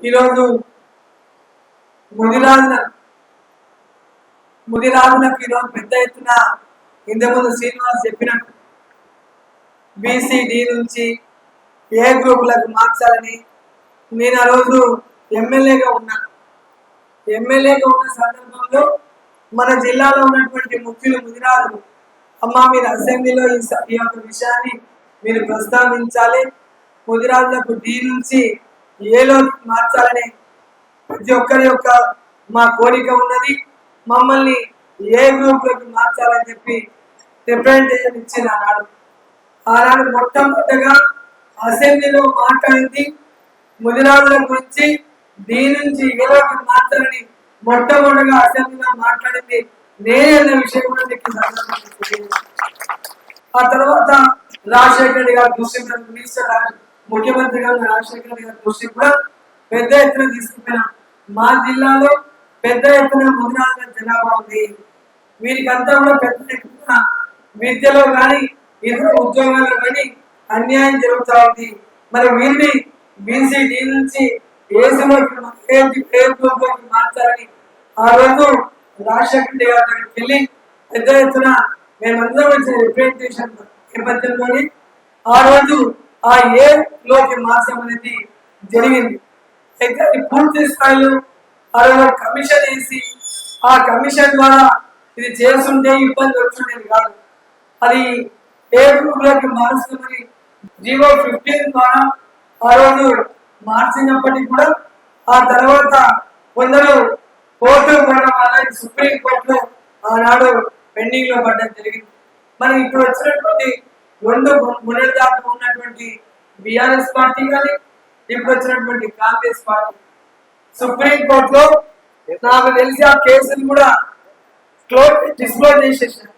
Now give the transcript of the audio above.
ఈరోజు ముదిరాజుల ముదిరాజులకు ఈరోజు పెద్ద ఎత్తున ఇంతకుముందు శ్రీనివాస్ చెప్పినట్టు బీసీడీ నుంచి ఏ గ్రూపులకు మార్చాలని నేను ఆ రోజు ఎమ్మెల్యేగా ఉన్నాను ఎమ్మెల్యేగా ఉన్న సందర్భంలో మన జిల్లాలో ఉన్నటువంటి ముఖ్యులు ముదిరాజులు అమ్మ మీరు అసెంబ్లీలో ఈ ఈ యొక్క విషయాన్ని మీరు ప్రస్తావించాలి. ముదిరాజులకు డి నుంచి ఏలో మార్చాలని ప్రతి ఒక్కరి యొక్క మా కోరిక ఉన్నది. మమ్మల్ని ఏ గ్రూప్లోకి మార్చాలని చెప్పి రిప్రజెంటేషన్ ఇచ్చింది ఆనాడు. ఆనాడు మొట్టమొదటగా అసెంబ్లీలో మాట్లాడింది. ముదిరాజుల గురించి దీని నుంచి ఏలోకి మార్చాలని మొట్టమొదటిగా అసెంబ్లీలో మాట్లాడింది నేనే అన్న విషయం కూడా మీకు ఆ తర్వాత రాజశేఖర్ రెడ్డి గారు దృష్టి మినిస్టర్ ముఖ్యమంత్రి గారు రాజశేఖర గారి దృష్టి కూడా పెద్ద ఎత్తున తీసుకుపోయినాం మా జిల్లాలో పెద్ద ఎత్తున ముదిరాజుల జనాభా ఉంది. వీరికంతా కూడా పెద్ద ఎత్తున విద్యలో కానీ ఇతర ఉద్యోగాల్లో కానీ అన్యాయం జరుగుతూ ఉంది. మరి వీరిని బీసీడీ నుంచి ఏసీలోకి ప్రయత్నంలోకి మార్చాలని ఆ రోజు రాజశేఖర రెడ్డి గారి దగ్గరికి వెళ్ళి పెద్ద ఎత్తున మేమందరం వచ్చిన రిప్రజెంటేషన్ నేపథ్యంలోని ఆ రోజు ఆ ఏ లోకి మార్చడం అనేది జరిగింది. అయితే అది పూర్తి స్థాయిలో ఆ కమిషన్ వేసి ఆ కమిషన్ ద్వారా ఇది చేస్తుంటే ఇబ్బంది వచ్చిండేది కాదు. అది ఏ గ్రూప్లోకి మార్చుకుని జీవో ఫిఫ్టీన్ ద్వారా ఆ రోజు మార్చినప్పటికీ కూడా ఆ తర్వాత కొందరు కోర్టు పోవడం వల్ల సుప్రీం కోర్టులో ఆనాడు పెండింగ్లో పడడం జరిగింది. మరి ఇప్పుడు వచ్చినటువంటి రెండు మొదటి దాకా ఉన్నటువంటి బిఆర్ఎస్ పార్టీ కానీ ఇప్పుడు వచ్చినటువంటి కాంగ్రెస్ పార్టీ. సుప్రీం కోర్టులో నాకు తెలిసి ఆ కేసులు కూడా క్లోజ్ డిస్క్లోజ్ చేసేసారు.